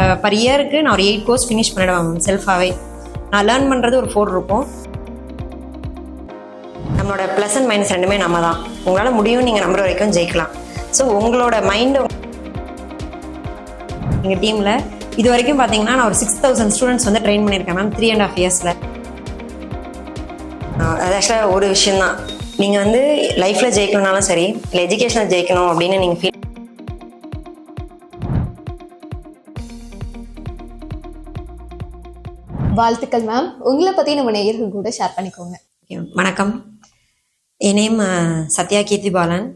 Uh, per இயருக்கு நான் ஒரு எயிட் கோர்ஸ் ஃபினிஷ் பண்ணிடுவேன் மேம் செல்ஃபாகவே நான் லேர்ன் பண்ணுறது ஒரு ஃபோர் இருக்கும். நம்மளோட ப்ளஸ் அண்ட் மைனஸ் ரெண்டுமே நம்ம தான் உங்களால் முடியும் நீங்கள் நம்புற வரைக்கும் ஜெயிக்கலாம். ஸோ உங்களோட மைண்டை எங்கள் டீமில் இது வரைக்கும் பார்த்தீங்கன்னா நான் ஒரு சிக்ஸ் தௌசண்ட் ஸ்டூடெண்ட்ஸ் வந்து ட்ரெயின் பண்ணியிருக்கேன் மேம் த்ரீ அண்ட் ஆஃப் இயர்ஸில் அது ஆக்சுவலாக ஒரு விஷயந்தான் நீங்கள் வந்து லைஃப்பில் ஜெயிக்கணும்னாலும் சரி இல்லை எஜுகேஷனில் ஜெயிக்கணும் அப்படின்னு நீங்கள் ஃபீல் வாழ்த்துக்கள் மேம் உங்களை பத்தி நம்ம நேயர்கள் கூட ஷேர் பண்ணிக்கோங்க. வணக்கம். என் நேம் சத்யா கீர்த்தி பாலன்.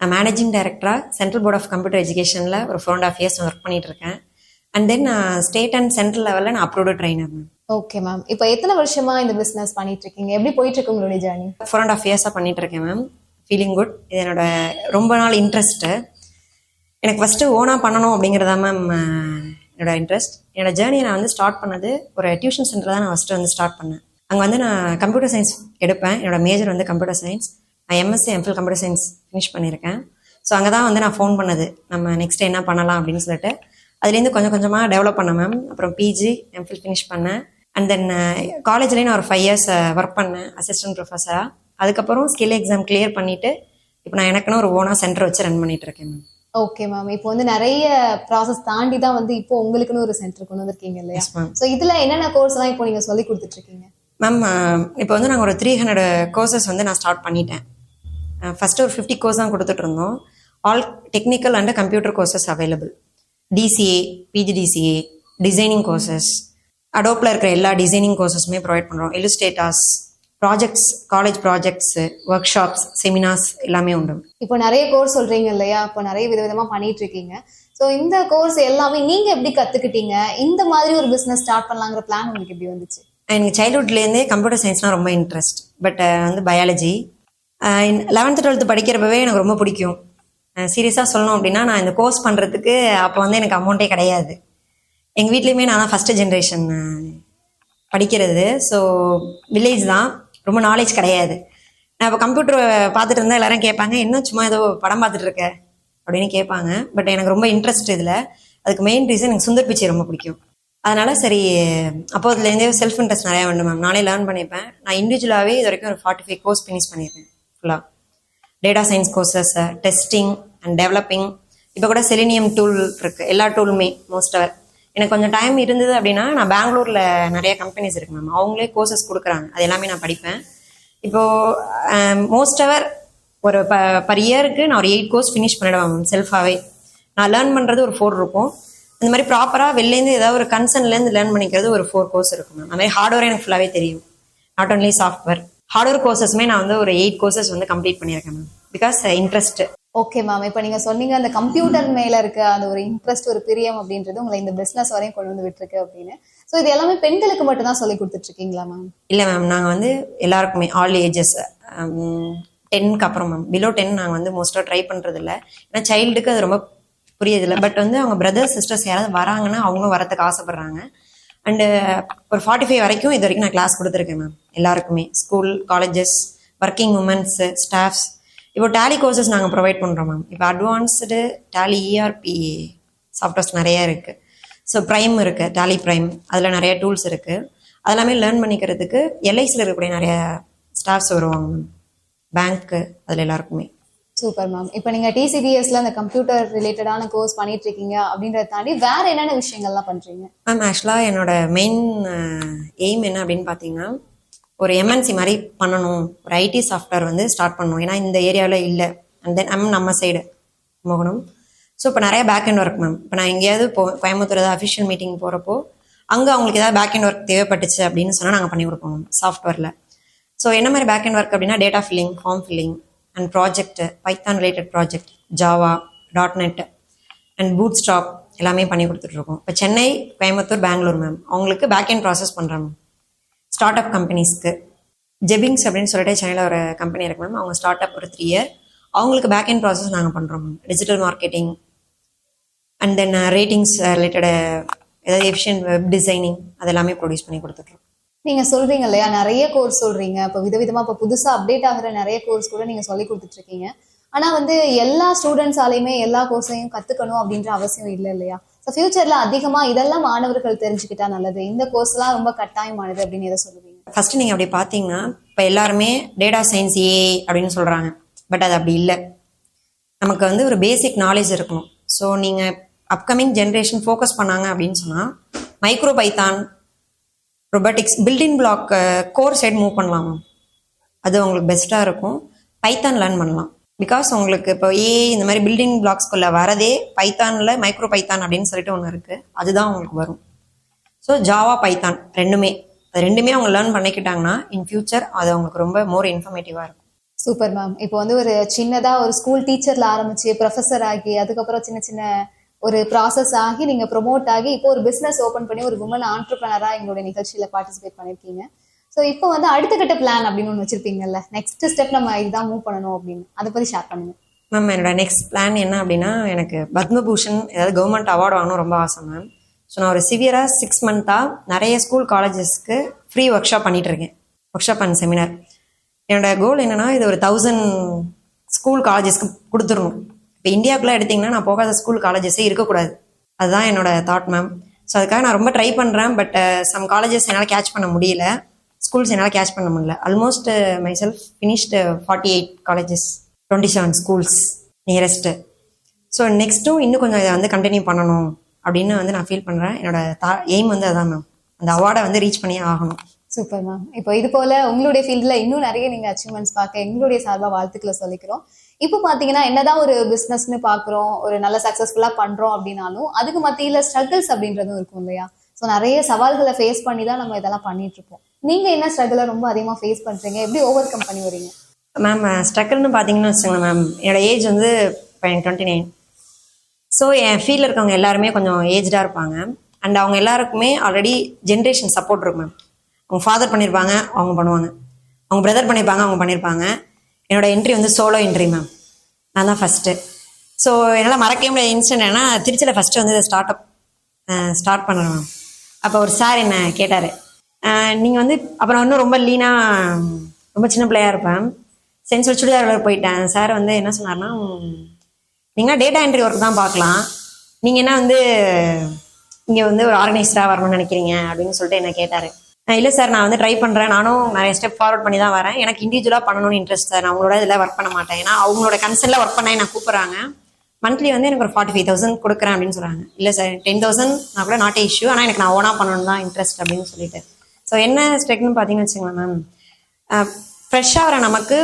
நான் மேனேஜிங் டைரக்டராக சென்ட்ரல் போர்ட் ஆஃப் கம்ப்யூட்டர் எஜுகேஷனில் ஒரு four and half years work பண்ணிட்டு இருக்கேன் and then state and central லெவலில் நான் approved trainer ma'am okay ma'am இப்போ எத்தனை வருஷமா இந்த பிசினஸ் பண்ணிட்டு இருக்கீங்க எப்படி போயிட்டு இருக்கு உங்களுடைய ஜேர்னி ஃபோர் அண்ட் ஆஃப் இயர்ஸாக பண்ணிட்டு இருக்கேன் மேம் ஃபீலிங் குட் இது என்னோட ரொம்ப நாள் இன்ட்ரெஸ்ட்டு எனக்கு ஃபஸ்ட்டு ஓனாக பண்ணணும் அப்படிங்கிறதா மேம் என்னோட இன்ட்ரெஸ்ட் என்னோட ஜேர்னியை நான் வந்து ஸ்டார்ட் பண்ணது ஒரு டியூஷன் சென்டர் தான் நான் ஃபஸ்ட்டு வந்து ஸ்டார்ட் பண்ணேன். அங்கே வந்து நான் கம்ப்யூட்டர் சயின்ஸ் எடுப்பேன். என்னோட மேஜர் வந்து கம்ப்யூட்டர் சயின்ஸ் நான் MSc MPhil computer science finish பண்ணியிருக்கேன். ஸோ அங்கே தான் வந்து நான் ஃபோன் பண்ணது. நம்ம நெக்ஸ்ட் என்ன பண்ணலாம் அப்படின்னு சொல்லிட்டு. அதுலேருந்து கொஞ்சம் கொஞ்சமாக டெவலப் பண்ணேன் மேம் அப்புறம் பிஜி எம்ஃபில் ஃபினிஷ் பண்ணேன். அண்ட் தென் காலேஜ்லேயும் நான் ஒரு ஃபைவ் இயர்ஸ் ஒர்க் பண்ணேன். அசிஸ்டன்ட் ப்ரொஃபஸராக அதுக்கப்புறம் ஸ்கில் எக்ஸாம் கிளியர் பண்ணிவிட்டு இப்போ நான் எனக்குன்னு ஒரு ஓனாக சென்டர் வச்சு ரன் பண்ணிகிட்டு இருக்கேன் மேம் ஓகே மேம் இப்போ வந்து நிறைய ப்ராசஸ் தாண்டி தான் வந்து இப்போ உங்களுக்குன்னு ஒரு சென்டர் கொண்டு வந்திருக்கீங்க இல்லையா? ஸோ இதுல என்னென்ன கோர்ஸ் எல்லாம் இப்போ நீங்க சொல்லி கொடுத்துட்டு இருக்கீங்க மேம் இப்போ வந்து நாங்கள் ஒரு த்ரீ ஹண்ட்ரட் கோர்சஸ் வந்து நான் ஸ்டார்ட் பண்ணிட்டேன். ஃபஸ்ட்டு ஒரு ஃபிஃப்டி கோர்ஸ் தான் கொடுத்துட்டு இருந்தோம் all technical and computer courses available DCA PGDCA designing courses அடோப்பில் இருக்கிற எல்லா டிசைனிங் கோர்சஸுமே ப்ரொவைட் பண்ணுறோம் illustrators projects college projects workshops seminars எல்லாமே உண்டு. இப்போ நிறைய கோர்ஸ் சொல்றீங்க இல்லையா? இப்போ நிறைய விதவிதமா பண்ணிட்டு இருக்கீங்க. ஸோ இந்த கோர்ஸ் எல்லாமே நீங்க எப்படி கத்துக்கிட்டீங்க? இந்த மாதிரி ஒரு பிசினஸ் ஸ்டார்ட் பண்ணலாங்கிற பிளான் உங்களுக்கு எப்படி வந்துச்சு? எனக்கு சைல்ட்ஹுட்லேருந்தே கம்ப்யூட்டர் சயின்ஸ்னால் ரொம்ப இன்ட்ரெஸ்ட் பட் வந்து பயாலஜி லெவன்த்து டுவெல்த்து படிக்கிறப்பவே எனக்கு ரொம்ப பிடிக்கும். சீரியஸாக சொல்லணும் அப்படின்னா நான் இந்த கோர்ஸ் பண்ணுறதுக்கு அப்போ வந்து எனக்கு அமௌண்ட்டே கிடையாது. எங்கள் வீட்லேயுமே நான் தான் ஃபஸ்ட்டு ஜென்ரேஷன் படிக்கிறது. ஸோ வில்லேஜ் தான். ரொம்ப நாலேஜ் கிடையாது. நான் இப்போ கம்ப்யூட்டர் பார்த்துட்டு இருந்தால் எல்லாரும் கேட்பாங்க என்ன சும்மா ஏதோ படம் பார்த்துட்டு இருக்க? அப்படின்னு கேட்பாங்க. பட் எனக்கு ரொம்ப இன்ட்ரெஸ்ட் இதில். அதுக்கு மெயின் ரீசன் எனக்கு சுந்தர் பிச்சை ரொம்ப பிடிக்கும். அதனால சரி அப்போ அதுலேருந்தே செல்ஃப் இன்ட்ரெஸ்ட் நிறையா வேண்டும் மேம் நானே லேர்ன் பண்ணிப்பேன். நான் இண்டிவிஜுவலாகவே இது வரைக்கும் ஒரு ஃபார்ட்டி ஃபைவ் கோர்ஸ் ஃபினிஷ் பண்ணியிருக்கேன் ஃபுல்லாக data science courses testing and developing இப்போ கூட செலினியம் டூல் இருக்குது எல்லா டூலுமே மோஸ்ட் அவர் எனக்கு கொஞ்சம் டைம் இருந்தது அப்படின்னா நான் பெங்களூரில் நிறைய கம்பெனிஸ் இருக்கு மேம் அவங்களே கோர்சஸ் கொடுக்குறாங்க. அது எல்லாமே நான் படிப்பேன். இப்போது மோஸ்ட் அவர் ஒரு ப பர் இயருக்கு நான் ஒரு எயிட் கோர்ஸ் ஃபினிஷ் பண்ணிடுவேன் மேம் செல்ஃபாகவே நான் லேர்ன் பண்ணுறது ஒரு ஃபோர் இருக்கும். இந்த மாதிரி ப்ராப்பராக வெளிலேருந்து ஏதாவது ஒரு கன்சர்ன்லேருந்து லேர்ன் பண்ணிக்கிறது ஒரு ஃபோர் கோர்ஸ் இருக்கும் மேம் அந்த மாதிரி ஹார்ட்வேர் எனக்கு ஃபுல்லாகவே தெரியும். நாட் ஒன்லி சாஃப்ட்வேர் ஹார்ட்வேர் கோர்சஸ்மே நான் வந்து ஒரு எயிட் கோர்சஸ் வந்து கம்ப்ளீட் பண்ணியிருக்கேன் ma'am because interest okay ma'am இப்போ நீங்க சொன்னீங்க அந்த கம்ப்யூட்டர் மேல இருக்க அந்த ஒரு இன்ட்ரெஸ்ட் ஒரு பிரியம் அப்படின்றது உங்களை இந்த பிசினஸ் வரையும் கொண்டு வந்து விட்டுருக்கு அப்படின்னு. ஸோ இது எல்லாமே பெண்களுக்கு மட்டும் தான் சொல்லி கொடுத்துட்டு இருக்கீங்களா மேம் இல்லை மேம் நாங்கள் வந்து எல்லாருக்குமே ஆல் ஏஜஸ் டென்க்கு அப்புறம் மேம் பிலோ டென் நாங்கள் வந்து மோஸ்ட்டாக ட்ரை பண்ணுறது இல்லை ஏன்னா சைல்டுக்கு அது ரொம்ப புரியுதில்ல. பட் வந்து அவங்க பிரதர்ஸ் சிஸ்டர்ஸ் யாராவது வராங்கன்னா அவங்களும் வரத்துக்கு ஆசைப்படுறாங்க. அண்டு ஒரு ஃபார்ட்டி ஃபைவ் வரைக்கும் இது வரைக்கும் நான் கிளாஸ் கொடுத்துருக்கேன் மேம் எல்லாருக்குமே. School colleges working womens staffs இப்போ டேலி கோர்சஸ் நாங்கள் ப்ரொவைட் பண்ணுறோம் மேம் இப்போ அட்வான்ஸ்டு டேலி இஆர்பி சாஃப்ட்வேர்ஸ் நிறைய இருக்குது ஸோ ப்ரைம் இருக்குது டேலி ப்ரைம் அதில் நிறைய டூல்ஸ் இருக்குது அதெல்லாமே லேர்ன் பண்ணிக்கிறதுக்கு எல்ஐசியில் இருக்கக்கூடிய நிறைய ஸ்டாஃப்ஸ் வருவாங்க மேம் பேங்க்கு அதில் எல்லாருக்குமே. சூப்பர் மேம் இப்போ நீங்க டிசிபிஎஸ்ல அந்த கம்ப்யூட்டர் ரிலேட்டடான கோர்ஸ் பண்ணிட்டு இருக்கீங்க அப்படின்றத தாண்டி வேற என்னென்ன விஷயங்கள்லாம் பண்றீங்க? மேம் ஆக்சுவலாக என்னோட மெயின் எய்ம் என்ன அப்படின்னு பார்த்தீங்கன்னா ஒரு எம்என்சி மாதிரி பண்ணணும். ஒரு ஐடி சாஃப்ட்வேர் வந்து ஸ்டார்ட் பண்ணணும். ஏன்னா இந்த ஏரியாவில் இல்லை. அண்ட் தென் அம் நம்ம சைடு போகணும் ஸோ இப்போ நிறைய பேக் அண்ட் ஒர்க் மேம் இப்போ நான் எங்கேயாவது போ கோயம்புத்தூர் ஏதாவது அஃபிஷியல் மீட்டிங் போகிறப்போ அங்கே அவங்களுக்கு ஏதாவது பேக் அண்ட் ஒர்க் தேவைப்பட்டுச்சு அப்படின்னு சொன்னால் நாங்கள் பண்ணி கொடுப்போம் மேம் சாஃப்ட்வேரில் ஸோ என்ன மாதிரி பேக் அண்ட் ஒர்க் அப்படின்னா data filling form filling and project Python related project Java dot net and Bootstrap எல்லாமே பண்ணி கொடுத்துட்ருக்கோம் இப்போ சென்னை கோயம்புத்தூர் பெங்களூர் மேம் அவங்களுக்கு பேக் அண்ட் ப்ராசஸ் பண்ணுறோம் மேம் ஸ்டார்ட் அப் கம்பெனிஸ்க்கு ஜெபிங்ஸ் அப்படின்னு சொல்லிட்டு சென்னையில் ஒரு கம்பெனி இருக்கு மேம் அவங்க ஸ்டார்ட் அப் ஒரு த்ரீ இயர் அவங்களுக்கு பேக் அண்ட் ப்ராசஸ் நாங்கள் பண்ணுறோம் ma'am digital marketing and then ratings related ஏதாவது எஃபிஷியன்ட் வெப் டிசைனிங் அதெல்லாமே ப்ரொடியூஸ் பண்ணி கொடுத்துட்ருக்கோம் நீங்க சொல்றீங்க இல்லையா? நிறைய கோர்ஸ் சொல்றீங்க. இப்போ விதவிதமா இப்போ புதுசா அப்டேட் ஆகுற நிறைய கோர்ஸ் கூட நீங்க சொல்லி கொடுத்துட்டு இருக்கீங்க ஆனா வந்து எல்லா ஸ்டூடெண்ட்ஸாலையுமே எல்லா கோர்ஸையும் கத்துக்கணும் அப்படின்ற அவசியம் இல்லை இல்லையா? ஃபியூச்சர்ல அதிகமா இதெல்லாம் மாணவர்கள் தெரிஞ்சுக்கிட்டா நல்லது. இந்த கோர்ஸ் எல்லாம் ரொம்ப கட்டாயமானது அப்படின்னு எதை சொல்லுவீங்க? ஃபர்ஸ்ட் நீங்கள் அப்படி பார்த்தீங்கன்னா இப்போ எல்லாருமே டேட்டா சயின்ஸ் ஏ அப்படின்னு சொல்கிறாங்க பட் அது அப்படி இல்லை. நமக்கு வந்து ஒரு பேசிக் நாலேஜ் இருக்கணும். ஸோ நீங்கள் அப்கமிங் ஜென்ரேஷன் ஃபோக்கஸ் பண்ணாங்க அப்படின்னு சொன்னால் micro Python robotics building block core side move பண்ணலாம். அது உங்களுக்கு பெஸ்ட்டாக இருக்கும். பைத்தான் லேர்ன் பண்ணலாம். பிகாஸ் உங்களுக்கு இப்போ ஏ இந்த மாதிரி பில்டிங் பிளாக்ஸ்குள்ளே வரதே பைத்தானில் மைக்ரோ பைத்தான் அப்படின்னு சொல்லிட்டு ஒன்று இருக்குது அதுதான் உங்களுக்கு வரும். ஸோ ஜாவா பைத்தான் ரெண்டுமே. அது ரெண்டுமே அவங்க லேர்ன் பண்ணிக்கிட்டாங்கன்னா இன் ஃபியூச்சர் அது அவங்களுக்கு ரொம்ப மோர் இன்ஃபர்மேட்டிவாக இருக்கும். சூப்பர் மேம் இப்போ வந்து ஒரு சின்னதாக ஒரு ஸ்கூல் டீச்சர்ல ஆரம்பிச்சு ப்ரொஃபஸர் ஆகி அதுக்கப்புறம் சின்ன சின்ன ஒரு ப்ராசஸ் ஆகி நீங்கள் ப்ரொமோட் ஆகி இப்போ ஒரு பிஸ்னஸ் ஓப்பன் பண்ணி ஒரு உமன் ஆண்டர்பிரனராக எங்களுடைய நிகழ்ச்சியில் பார்ட்டிசிபேட் பண்ணிருக்கீங்க. ஸோ இப்போ வந்து அடுத்த கட்ட பிளான் அப்படின்னு ஒன்று வச்சிருப்பீங்கல்ல நெக்ஸ்ட் ஸ்டெப் நம்ம இதுதான் மூவ் பண்ணணும் அப்படின்னு. அதை பத்தி ஷேர் பண்ணுங்க. மேம் என்னோட நெக்ஸ்ட் பிளான் என்ன அப்படின்னா எனக்கு பத்மபூஷன் ஏதாவது கவர்மெண்ட் அவார்டு வாங்கணும் ரொம்ப ஆசை மேம் ஸோ நான் ஒரு சிவியராக சிக்ஸ் மந்த்தாக நிறைய ஸ்கூல் காலேஜஸ்க்கு ஃப்ரீ ஒர்க் ஷாப் பண்ணிட்டு இருக்கேன். ஒர்க் ஷாப் அண்ட் செமினார் என்னோட கோல் என்னன்னா இது ஒரு தௌசண்ட் ஸ்கூல் காலேஜஸ்க்கு கொடுத்துடணும். இப்போ இந்தியாவுக்குள்ளே எடுத்தீங்கன்னா நான் போகாத ஸ்கூல் காலேஜஸே இருக்கக்கூடாது. அதுதான் என்னோட தாட் மேம் ஸோ அதுக்காக நான் ரொம்ப ட்ரை பண்ணுறேன் பட் சம் காலேஜஸ் என்னால் கேட்ச் பண்ண முடியல. ஸ்கூல்ஸ் என்னால் கேஷ் பண்ண முடியல. Almost myself finished forty eight colleges twenty seven schools nearest so நெக்ஸ்ட்டும் இன்னும் கொஞ்சம் இதை வந்து கண்டினியூ பண்ணணும் அப்படின்னு வந்து நான் ஃபீல் பண்ணுறேன் என்னோட தா எய்ம் வந்து அதான் மேம் அந்த அவார்டை வந்து ரீச் பண்ணியே ஆகணும். சூப்பர் மேம் இப்போ இது போல உங்களுடைய ஃபீல்டில் இன்னும் நிறைய நீங்கள் அச்சீவ்மெண்ட்ஸ் பார்க்க எங்களுடைய சார்பாக வாழ்த்துக்களை சொல்லிக்கிறோம். இப்போ பார்த்தீங்கன்னா என்னதான் ஒரு பிஸ்னஸ்னு பார்க்குறோம் ஒரு நல்ல சக்ஸஸ்ஃபுல்லாக பண்ணுறோம் அப்படின்னாலும் அதுக்கு மத்தியில் ஸ்ட்ரகிள்ஸ் அப்படின்றதும் இருக்கும் இல்லையா? ஸோ நிறைய சவால்களை ஃபேஸ் பண்ணி தான் நம்ம இதெல்லாம் பண்ணிட்டு இருப்போம். நீங்க என்ன ஸ்ட்ரகிளை ரொம்ப அதிகமா ஃபேஸ் பண்றீங்க? எப்படி ஓவர் கம் பண்ணி வரீங்க மேம் ஸ்ட்ரகிள்னு பார்த்தீங்கன்னு வச்சுக்கோங்க மேம் என்னோட ஏஜ் வந்து டுவெண்ட்டி நைன் ஸோ என் ஃபீல்டில் இருக்கவங்க எல்லாருமே கொஞ்சம் ஏஜ்டாக இருப்பாங்க. அண்ட் அவங்க எல்லாருக்குமே ஆல்ரெடி ஜென்ரேஷன் சப்போர்ட் இருக்கும் மேம் அவங்க ஃபாதர் பண்ணியிருப்பாங்க அவங்க பண்ணுவாங்க. அவங்க பிரதர் பண்ணியிருப்பாங்க அவங்க பண்ணியிருப்பாங்க என்னோட என்ட்ரி வந்து சோலோ என்ட்ரி மேம் நான் தான் ஃபஸ்ட்டு ஸோ என்னால் மறக்கவே முடியாத இன்சிடென்ட் ஏன்னா திருச்சியில் ஃபஸ்ட்டு வந்து ஸ்டார்ட் அப் ஸ்டார்ட் பண்ணுறேன் மேம் அப்போ ஒரு சார் என்ன கேட்டார் நீங்கள் வந்து அப்புறம் இன்னும் ரொம்ப லீனாக ரொம்ப சின்ன பிள்ளையாக இருப்பேன். சென்சுவல் சுடிதாரில் போயிட்டேன். சார் வந்து என்ன சொன்னார்னா நீங்கள் டேட்டா என்ட்ரி ஒர்க் தான் பார்க்கலாம். நீங்கள் என்ன வந்து இங்கே வந்து ஒரு ஆர்கனைஸ்டராக வரணும்னு நினைக்கிறீங்க? அப்படின்னு சொல்லிட்டு என்ன கேட்டார். இல்லை சார் நான் வந்து ட்ரை பண்ணுறேன் நானும் நிறைய ஸ்டெப் ஃபார்வர்ட் பண்ணி தான் வரேன். எனக்கு இண்டிவிஜுவலாக பண்ணணும்னு இன்ட்ரெஸ்ட் சார் நான் அவங்களோட இதில் ஒர்க் பண்ண மாட்டேன். ஏன்னா அவங்களோட கன்சர்னில் ஒர்க் பண்ண என்ன கூப்பிட்றாங்க. மந்த்லி வந்து எனக்கு ஒரு ஃபார்ட்டி ஃபைவ் தௌசண்ட் கொடுக்குறேன் அப்படின்னு சொல்கிறாங்க இல்லை சார் டென் தௌசண்ட் நான் கூட நாட் இஷ்யூ ஆனால் எனக்கு நான் ஓனாக பண்ணணும் தான் இன்ட்ரெஸ்ட் அப்படின்னு சொல்லிட்டு. ஸோ என்ன ஸ்ட்ரெக்னு பார்த்தீங்கன்னு வச்சுங்களேன் மேம் ஃப்ரெஷ்ஷாக வர நமக்கு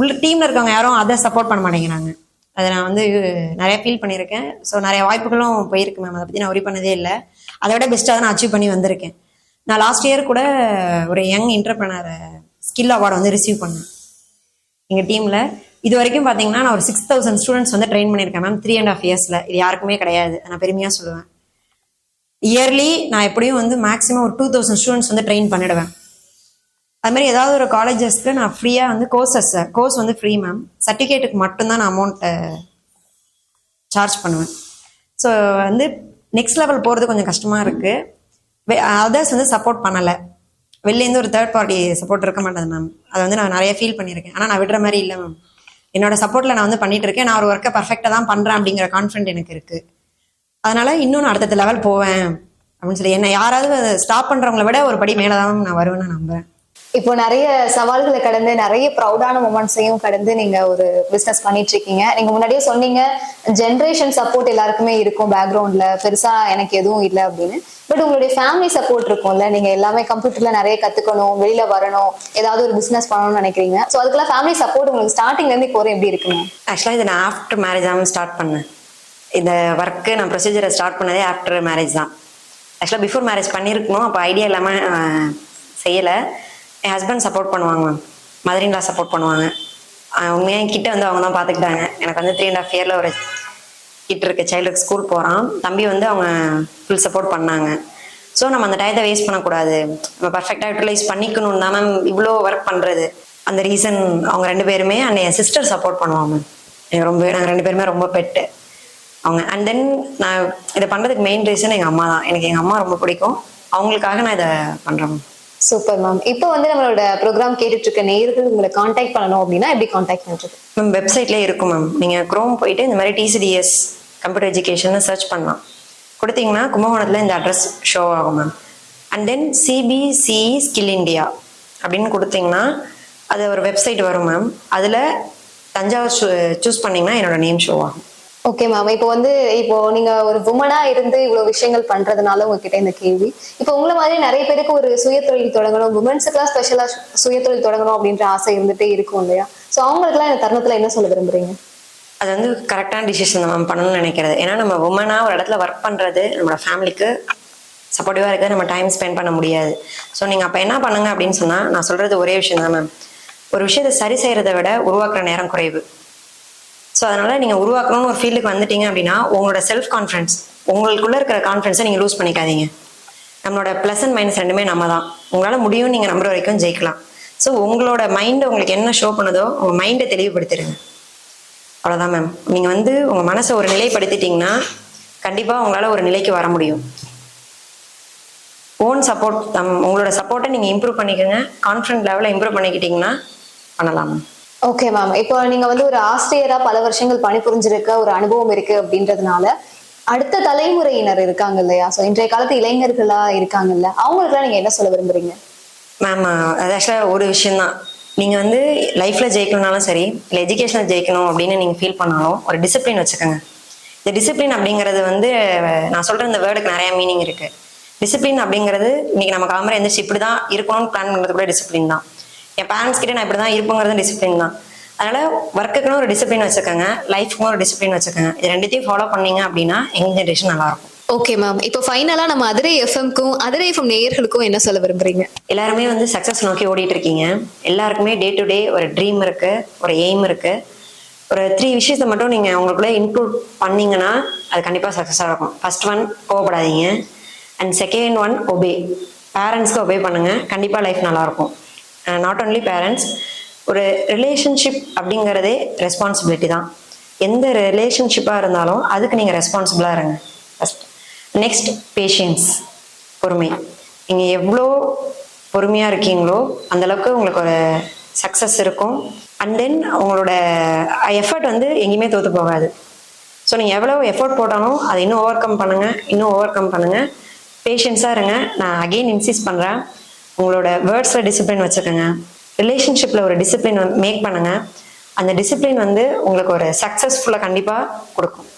உள்ள டீமில் இருக்கவங்க யாரும் அதை சப்போர்ட் பண்ண மாட்டேங்கிறாங்க. அதை நான் வந்து நிறைய ஃபீல் பண்ணியிருக்கேன். ஸோ நிறைய வாய்ப்புகளும் போயிருக்கு மேம் அதை பற்றி நான் ஒரி பண்ணதே இல்லை. அதை விட பெஸ்ட்டாக தான் நான் அச்சீவ் பண்ணி வந்திருக்கேன். நான் லாஸ்ட் இயர் கூட ஒரு யங் இன்டர்பிரனர் ஸ்கில் அவார்டு வந்து ரிசீவ் பண்ணேன். எங்கள் டீமில் இது வரைக்கும் பார்த்தீங்கன்னா நான் ஒரு சிக்ஸ் தௌசண்ட் ஸ்டூடெண்ட்ஸ் வந்து ட்ரெயின் பண்ணியிருக்கேன் மேம் த்ரீ அண்ட் ஆஃப் இயர்ஸில் இது யாருக்குமே கிடையாது. நான் பெருமையாக சொல்லுவேன். இயர்லி நான் எப்படியும் வந்து மேக்ஸிமம் ஒரு டூ தௌசண்ட் ஸ்டூடெண்ட்ஸ் வந்து ட்ரெயின் பண்ணிடுவேன். அது மாதிரி ஏதாவது ஒரு காலேஜஸ்க்கு நான் ஃப்ரீயாக வந்து கோர்சஸ் கோர்ஸ் வந்து ஃப்ரீ மேம் சர்டிஃபிகேட்டுக்கு மட்டும்தான் நான் அமௌண்ட்டை சார்ஜ் பண்ணுவேன். ஸோ வந்து நெக்ஸ்ட் லெவல் போகிறது கொஞ்சம் கஷ்டமாக இருக்குது அதர்ஸ் வந்து சப்போர்ட் பண்ணலை. வெளிலேருந்து ஒரு தேர்ட் பார்ட்டி சப்போர்ட் இருக்க மாட்டேது மேம் அதை வந்து நான் நிறைய ஃபீல் பண்ணியிருக்கேன். ஆனால் நான் விடுற மாதிரி இல்லை மேம் என்னோட சப்போர்ட்டில் நான் வந்து பண்ணிட்டு இருக்கேன். நான் ஒரு ஒர்க்கை பர்ஃபெக்டாக தான் பண்ணுறேன் அப்படிங்கிற கான்ஃபிடென்ட் எனக்கு இருக்குது அதனால இன்னும் நான் அடுத்தடுத்த லெவல் போவேன். அப்படின்னு சொல்லி என்ன யாராவது ஸ்டாப் பண்ணுறவங்கள விட ஒரு படி மேலே தான் நான் வருவேன்னு நம்புறேன். இப்போ நிறைய சவால்களை கடந்து நிறைய ப்ரௌடான மூமெண்ட்ஸையும் கடந்து நீங்க ஒரு பிசினஸ் பண்ணிட்டு இருக்கீங்க நீங்க முன்னாடியே சொன்னீங்க ஜென்ரேஷன் சப்போர்ட் எல்லாருக்குமே இருக்கும் பேக்ரவுண்ட்ல பெருசா எனக்கு எதுவும் இல்லை அப்படின்னு. பட் உங்களுடைய ஃபேமிலி சப்போர்ட் இருக்கும்ல. நீங்க எல்லாமே கம்ப்யூட்டர்ல நிறைய கத்துக்கணும் வெளியில வரணும் ஏதாவது ஒரு பிசினஸ் பண்ணணும்னு நினைக்கிறீங்க. ஸோ அதுக்கெல்லாம் ஃபேமிலி சப்போர்ட் உங்களுக்கு ஸ்டார்டிங்ல இருந்து இப்போ எப்படி இருக்குங்க? ஆக்சுவலாக இதை நான் ஆஃப்டர் மேரேஜ் தான் ஸ்டார்ட் பண்ணேன். இந்த ஒர்க்கு நான் ப்ரொசீஜரை ஸ்டார்ட் பண்ணதே ஆஃப்டர் மேரேஜ் தான். ஆக்சுவலாக பிஃபோர் மேரேஜ் பண்ணியிருக்கணும். அப்போ ஐடியா இல்லாமல் செய்யலை. என் ஹஸ்பண்ட் சப்போர்ட் பண்ணுவாங்க ma'am mother in law support பண்ணுவாங்க. உண்மையாக என் கிட்ட வந்து அவங்க தான் பார்த்துக்கிட்டாங்க எனக்கு வந்து த்ரீ அண்ட் ஆஃப் இயரில் ஒரு கிட்ட இருக்க. சைல்டுக்கு ஸ்கூல் போகிறான் தம்பி வந்து அவங்க ஃபுல் சப்போர்ட் பண்ணாங்க. ஸோ நம்ம அந்த டயத்தை வேஸ்ட் பண்ணக்கூடாது. நம்ம பர்ஃபெக்டாக யூட்டிலைஸ் பண்ணிக்கணும் தான் மேம் இவ்வளோ ஒர்க் பண்ணுறது அந்த ரீசன் அவங்க ரெண்டு பேருமே அண்ட் என் சிஸ்டர் சப்போர்ட் பண்ணுவாங்க மேம் எனக்கு ரொம்ப நாங்கள் ரெண்டு பேருமே ரொம்ப பெட்டு. அவங்க அண்ட் தென் நான் இதை பண்ணுறதுக்கு மெயின் ரீசன் எங்கள் அம்மா தான். எனக்கு எங்கள் அம்மா ரொம்ப பிடிக்கும். அவங்களுக்காக நான் இதை பண்ணுறேன் சூப்பர் மேம் இப்போ வந்து நம்மளோட ப்ரோக்ராம் கேட்டுட்டு இருக்க நேயர்கள் உங்களை காண்டாக்ட் பண்ணணும் அப்படின்னா எப்படி காண்டாக்ட் பண்றது? மேம் வெப்சைட்லேயே இருக்கும் மேம். நீங்கள் க்ரோம் போயிட்டு இந்த மாதிரி டிசிடிஎஸ் கம்ப்யூட்டர் எஜுகேஷன் சர்ச் பண்ணலாம். கொடுத்தீங்கன்னா கும்பகோணத்தில் இந்த அட்ரஸ் ஷோ ஆகும் ma'am. And then CPC skill India அப்படின்னு கொடுத்தீங்கன்னா அது ஒரு வெப்சைட் வரும் மேம். அதில் தஞ்சாவூர் சூஸ் பண்ணிங்கன்னா என்னோட நேம் ஷோ ஆகும். ஓகே மேம் இப்போ வந்து இப்போ நீங்க ஒரு உமனா இருந்து இவ்வளவு விஷயங்கள் பண்றதுனால உங்ககிட்ட இந்த கேள்வி. இப்போ உங்களை மாதிரி நிறைய பேருக்கு ஒரு சுயதொழில் தொடங்கணும் உமன்ஸுக்குலாம் ஸ்பெஷலா சுயத்தொழில் தொடங்கணும் அப்படின்ற ஆசை இருந்துட்டே இருக்கும் இல்லையா? ஸோ அவங்களுக்குலாம் இந்த தருணத்துல என்ன சொல்ல விரும்புறீங்க? அது வந்து கரெக்டான டிசிஷன் மேம் பண்ணணும்னு நினைக்கிறது. ஏன்னா நம்ம உமனாக ஒரு இடத்துல ஒர்க் பண்ணுறது நம்மளோட ஃபேமிலிக்கு சப்போர்ட்டிவாக இருக்க நம்ம டைம் ஸ்பெண்ட் பண்ண முடியாது. ஸோ நீங்கள் அப்போ என்ன பண்ணுங்க அப்படின்னு சொன்னால் நான் சொல்கிறது ஒரே விஷயம் தான் மேம் ஒரு விஷயத்தை சரி செய்கிறத விட உருவாக்குற நேரம் குறைவு. ஸோ அதனால் நீங்கள் உருவாக்கணும்னு ஒரு ஃபீல்டுக்கு வந்துட்டீங்க அப்படின்னா உங்களோட செல்ஃப் கான்ஃபிடன்ஸ் உங்களுக்குள்ளே இருக்கிற கான்ஃபிடன்ஸை நீங்கள் லூஸ் பண்ணிக்காதீங்க. நம்மளோட ப்ளஸ் அண்ட் மைனஸ் ரெண்டுமே நம்ம தான் உங்களால் முடியும் நீங்கள் நம்புற வரைக்கும் ஜெயிக்கலாம். ஸோ உங்களோட மைண்டை உங்களுக்கு என்ன ஷோ பண்ணுதோ உங்கள் மைண்டை தெளிவுபடுத்திடுங்க. அவ்வளோதான் மேம் நீங்கள் வந்து உங்கள் மனசை ஒரு நிலைப்படுத்திட்டீங்கன்னா கண்டிப்பாக உங்களால் ஒரு நிலைக்கு வர முடியும். ஓன் சப்போர்ட் தம் உங்களோட சப்போர்ட்டை நீங்கள் இம்ப்ரூவ் பண்ணிக்கோங்க. கான்ஃபிடன்ட் லெவலில் இம்ப்ரூவ் பண்ணிக்கிட்டீங்கன்னா பண்ணலாம் மேம் ஓகே மேம் இப்போ நீங்க வந்து ஒரு ஆசிரியரா பல வருஷங்கள் பணிபுரிஞ்சிருக்க ஒரு அனுபவம் இருக்கு அப்படின்றதுனால அடுத்த தலைமுறையினர் இருக்காங்க இல்லையா? ஸோ இன்றைய காலத்து இளைஞர்களா இருக்காங்கல்ல அவங்களுக்குலாம் நீங்க என்ன சொல்ல விரும்புறீங்க? மேம் அது ஆக்சுவலாக ஒரு விஷயம்தான். நீங்கள் வந்து லைஃப்பில் ஜெயிக்கணும்னாலும் சரி இல்லை எஜுகேஷனில் ஜெயிக்கணும் அப்படின்னு நீங்கள் ஃபீல் பண்ணாலும் ஒரு டிசிப்ளின் வச்சுக்கோங்க. இந்த டிசிப்ளின் அப்படிங்கிறது வந்து நான் சொல்கிற இந்த வேர்டுக்கு நிறைய மீனிங் இருக்குது டிசிப்ளின் அப்படிங்கிறது இன்னைக்கு நம்ம கிளம்புற எந்திரிச்சு இப்படி தான் இருக்கணும்னு பிளான் பண்ணுறது கூட டிசிப்ளின் தான். என் பேரண்ட்ஸ் கிட்ட நான் இப்படி தான் இருப்போங்கிறது டிசிப்ளின் தான். அதனால ஒர்க்குக்குன்னு ஒரு டிசிப்ளின் வச்சுக்கோங்க லைஃப்க்கும் ஒரு டிசிப்ளின் வச்சுக்கோங்க. இது ரெண்டுத்தையும் ஃபாலோ பண்ணீங்க அப்படின்னா எங்க ஜென்ரேஷன் நல்லா இருக்கும் ஓகே மேம் இப்போ ஃபைனலா நம்ம அதிரை எஃப்எம்க்கும் அதிரை எஃப்எம் நேயர்களுக்கும் என்ன சொல்ல விரும்புறீங்க? எல்லாருமே வந்து சக்ஸஸ் நோக்கி ஓடிட்டு இருக்கீங்க எல்லாருக்குமே டே டு டே ஒரு ட்ரீம் இருக்கு ஒரு எய்ம் இருக்கு. ஒரு த்ரீ விஷயத்தை மட்டும் நீங்க உங்களுக்குள்ள இன்க்ளூட் பண்ணீங்கன்னா அது கண்டிப்பா சக்ஸஸாக இருக்கும். ஃபர்ஸ்ட் ஒன் கோவப்படாதீங்க. அண்ட் செகண்ட் ஒன் ஒபே பேரண்ட்ஸ்க்கு ஒபே பண்ணுங்க. கண்டிப்பா லைஃப் நல்லா இருக்கும் நாட் ஓன்லி பேரண்ட்ஸ் ஒரு ரிலேஷன்ஷிப் அப்படிங்கிறதே ரெஸ்பான்சிபிலிட்டி தான். எந்த ரிலேஷன்ஷிப்பாக இருந்தாலும் அதுக்கு நீங்கள் ரெஸ்பான்சிபிளாக இருங்க. ஃபஸ்ட் நெக்ஸ்ட் பேஷியன்ஸ் பொறுமை. நீங்கள் எவ்வளோ பொறுமையாக இருக்கீங்களோ அந்த அளவுக்கு உங்களுக்கு ஒரு சக்ஸஸ் இருக்கும். அண்ட் தென் உங்களோட எஃபர்ட் வந்து எங்கேயுமே தோற்று போகாது. ஸோ நீங்கள் எவ்வளோ எஃபோர்ட் போட்டாலும் அதை இன்னும் ஓவர் கம் பண்ணுங்கள் இன்னும் ஓவர் கம் பண்ணுங்கள் பேஷன்ஸாக இருங்க. நான் அகெயின் இன்சிஸ்ட் பண்ணுறேன் உங்களோட வேர்ட்ஸில் டிசிப்ளின் வச்சுக்கோங்க. ரிலேஷன்ஷிப்பில் ஒரு டிசிப்ளின் மேக் பண்ணுங்கள் அந்த டிசிப்ளின் வந்து உங்களுக்கு ஒரு சக்ஸஸ்ஃபுல்லாக கண்டிப்பாக கொடுக்கும்.